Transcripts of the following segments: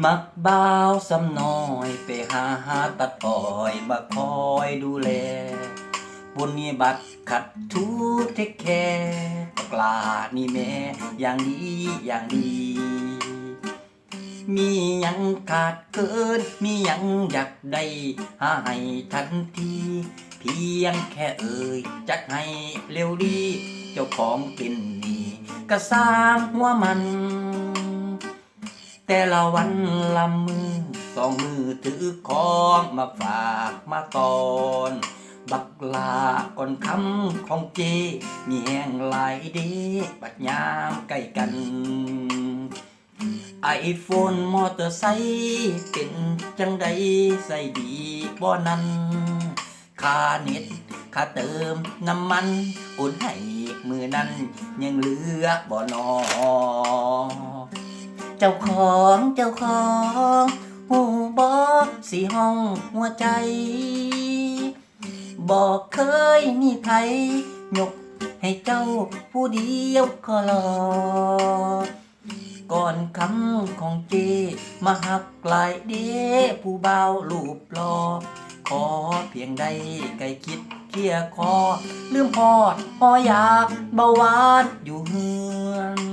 มักบ่าวสำน้อยไปหาหาตัดอ้อยมาคอยดูแลบุญนี้บัตรขัดทูเทคแคร์กลานี่แม่อย่างดีอย่างดี มียังขาดเกิน มียังอยากได้หาให้ทันที เพียงแค่เอ่ยจัดให้เร็วดี เจ้าของเป็นนี่ก็สร้างหัวมัน แต่ละวันละมือสองมือถือของมาฝากมาตอน บักลาก่อนคำของเจ มีแห้งหลายเดบัดยามใกล้กัน ไอโฟนมอเตอร์ไซค์เป็นจังใดใส่ดีบ่นั้นคาเน็ตค่าเติมน้ำมันอุ่นให้มือนั้นยังเหลือบ่นอ จ้าของเจ้าของหูบอกสีห้องหัวใจ บอกเคยมีไผยกให้เจ้าผู้เดียวขอรอก่อนคำของเจมาหักหลายเดผู้เบาวรูปรอขอเพียงใดไก่คิดเคียคอ ลืมพอดพออยากเบาหวานอยู่เฮือน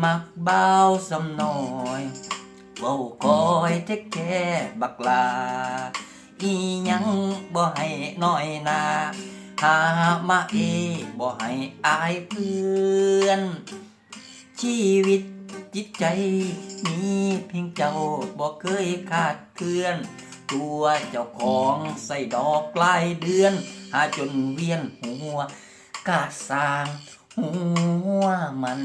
มักเบาวสำน้อยเว้าคอยเทคแค่บักลา อีหยังบ่ให้น้อยนาหามาเอบ่ให้อายเพื่อน ชีวิตจิตใจมีเพียงเจ้าบ่เคยขาดเคลื่อน ตัวเจ้าของใส่ดอกปลายเดือน หาจนเวียนหัวกาสร้างหัวมัน